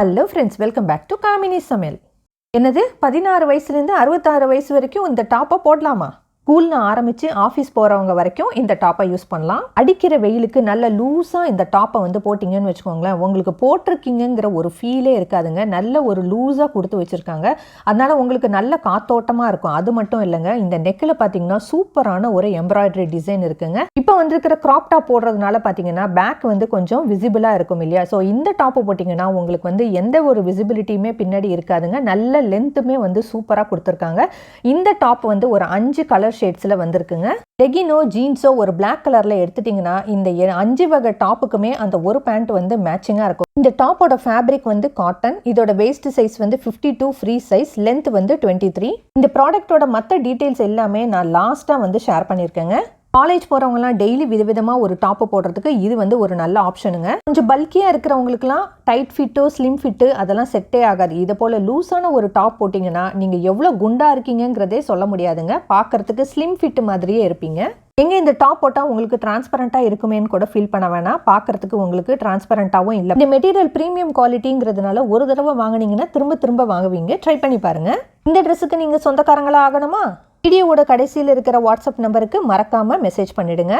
Hello friends welcome back to Kamini சமையல் என்னது? பதினாறு வயசுலேருந்து அறுபத்தாறு வயசு வரைக்கும் இந்த டாப்பை போடலாமா? ஸ்கூல்னு ஆரம்பித்து ஆஃபீஸ் போகிறவங்க வரைக்கும் இந்த டாப்பை யூஸ் பண்ணலாம். அடிக்கிற வெயிலுக்கு நல்ல லூஸாக இந்த டாப்பை வந்து போட்டிங்கன்னு வச்சுக்கோங்களேன் உங்களுக்கு போட்டிருக்கீங்கங்கிற ஒரு ஃபீலே இருக்காதுங்க. நல்ல ஒரு லூஸாக கொடுத்து வச்சுருக்காங்க. அதனால் உங்களுக்கு நல்ல காத்தோட்டமாக இருக்கும். அது மட்டும் இல்லைங்க இந்த நெக்கில் பார்த்தீங்கன்னா சூப்பரான ஒரு எம்ப்ராய்டரி டிசைன் இருக்குங்க. இப்போ வந்திருக்கிற க்ராப் டாப் போடுறதுனால பார்த்தீங்கன்னா பேக் வந்து கொஞ்சம் விசிபிளாக இருக்கும் இல்லையா? ஸோ இந்த டாப்பை போட்டிங்கன்னா உங்களுக்கு வந்து எந்த ஒரு விசிபிலிட்டியுமே பின்னாடி இருக்காதுங்க. நல்ல லென்த்துமே வந்து சூப்பராக கொடுத்துருக்காங்க. இந்த டாப் வந்து ஒரு அஞ்சு கலர் ஷேட்ஸில் வந்திருக்குங்க. லெகினோ ஜீன்ஸோ ஒரு பிளாக் கலரில் எடுத்துட்டிங்கன்னா இந்த அஞ்சு வகை டாப்புக்குமே அந்த ஒரு பேண்ட் வந்து மேட்சிங்காக இருக்கும். இந்த டாப்போட ஃபேப்ரிக் வந்து காட்டன் இதோட வேஸ்ட் சைஸ் வந்து fifty two free size length வந்து டுவெண்ட்டி த்ரீ இந்த ப்ராடக்ட்டோட மற்ற டீட்டெயில்ஸ் எல்லாமே நான் லாஸ்ட்டாக வந்து ஷேர் பண்ணியிருக்கேங்க காலேஜ் போகிறவங்கலாம் டெய்லி விதவிதமாக ஒரு டாப்பு போடுறதுக்கு இது வந்து ஒரு நல்ல ஆப்ஷனுங்க கொஞ்சம் பல்கியாக இருக்கிறவங்களுக்குலாம் டைட் ஃபிட்டோ ஸ்லிம் ஃபிட்டு அதெல்லாம் செட்டே ஆகாது. இதை போல் லூஸான ஒரு டாப் போட்டிங்கன்னா நீங்கள் எவ்வளோ குண்டாக இருக்கீங்கங்கிறதே சொல்ல முடியாதுங்க. பார்க்கறதுக்கு ஸ்லிம் ஃபிட்டு மாதிரியே இருப்பீங்க. எங்கே இந்த டாப் போட்டால் உங்களுக்கு டிரான்ஸ்பரண்ட்டாக இருக்குமேன்னு கூட ஃபீல் பண்ண வேணாம். பார்க்குறதுக்கு உங்களுக்கு டிரான்ஸ்பரண்ட்டாகவும் இல்லை. இந்த மெட்டீரியல் ப்ரீமியம் குவாலிட்டிங்கிறதுனால ஒரு தடவை வாங்குனீங்கன்னா திரும்ப திரும்ப வாங்குவீங்க. ட்ரை பண்ணி பாருங்கள் இந்த ட்ரெஸ்ஸுக்கு நீங்கள் சொந்தக்காரங்களாக ஆகணுமா? வீடியோவோட கடைசியில் இருக்கிற வாட்ஸ்அப் நம்பருக்கு மறக்காமல் மெசேஜ் பண்ணிடுங்க.